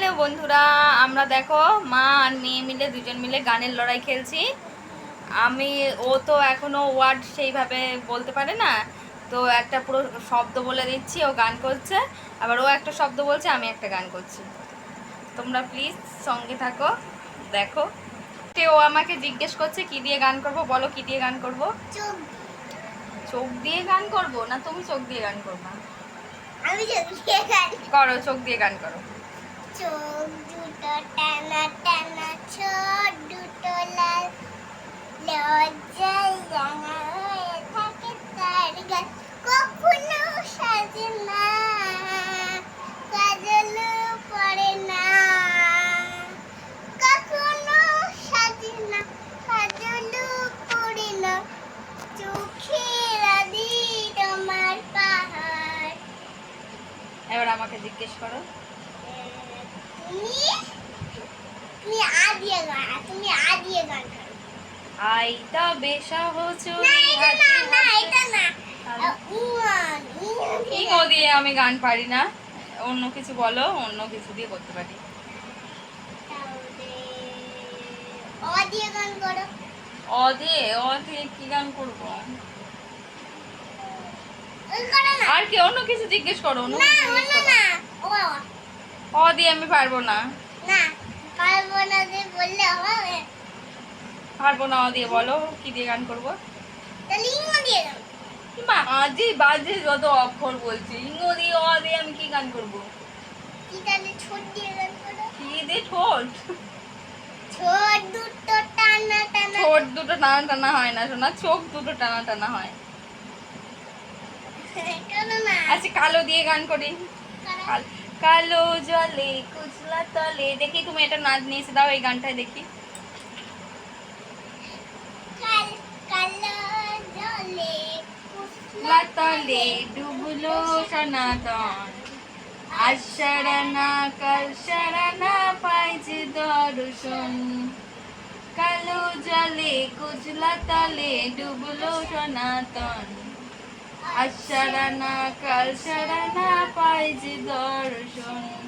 Hello বন্ধুরা আমরা দেখো মা আর মেয়ে মিলে দুজন মিলে গানের লড়াই খেলছি। আমি ও তো এখনও ওয়ার্ড সেইভাবে বলতে পারে না তো একটা পুরো শব্দ বলে দিচ্ছি ও গান করছে। আবার ও একটা শব্দ বলছে আমি একটা গান করছি। তোমরা প্লিজ সঙ্গে থাকো দেখো। ও আমাকে জিজ্ঞেস করছে কি দিয়ে গান করব? বলো কি দিয়ে গান করব? চোখ দিয়ে। গান করব? না তুমি চোখ দিয়ে গান করবা? করো চোখ দিয়ে গান করো। চোখ দুটো টানা টানা ছোট দুটো লাল। লজ্জায় রাঙা হয়ে থাকে তার গান কখনো সাজে না কাজল পড়ে না। কখনো সাজে না কাজল পড়ে না। চোখের আদি পাহাড়। এবার আমাকে জিজ্ঞেস করো। তুমি তুমি আদিয়ে গান তুমি আদিয়ে গান করো আই তবে না। না না এটা না উয়ান ইংও দিয়ে আমি গান পারি না? অন্য কিছু বলো অন্য কিছু দিয়ে করতে পারি। অ দিয়ে অ দিয়ে কি গান করব? আর কি অন্য কিছু জিজ্ঞেস করো অন্য না কিছু জিজ্ঞেস না করো। না ও অ দিয়ে আমি পারব না। না পারব না যে বললে হবে। পারব না অ দিয়ে বলো কি দিয়ে গান করব? তাহলে ইংও দিয়ে গান মা আজে বাজে যত অক্ষর বলছি ইংও দিয়ে অ দিয়ে আমি কি গান করব? কি তাহলে ছোট দিয়ে গান করো? কি দিয়ে ঠোঁট? ছোট দুটো টানা টানা। ঠোঁট দুটো টানা টানা হয় না শোনা চোখ দুটো টানা টানা হয়। আচ্ছা কালো দিয়ে গান করো। কাল- কালো জলে কুচলা তলে দেখি তুমি এটা নাচ নিয়ে এসে দাও এই গানটায় দেখি কাল কালো জলে কুচলা তলে ডুবলো সনাতন আজ সারানা কাল সারানা পাইছে দর্শন কালো জলে কুচলা তলে ডুবলো সনাতন আজ সারানা কাল সারানা পাইজি দর্শন।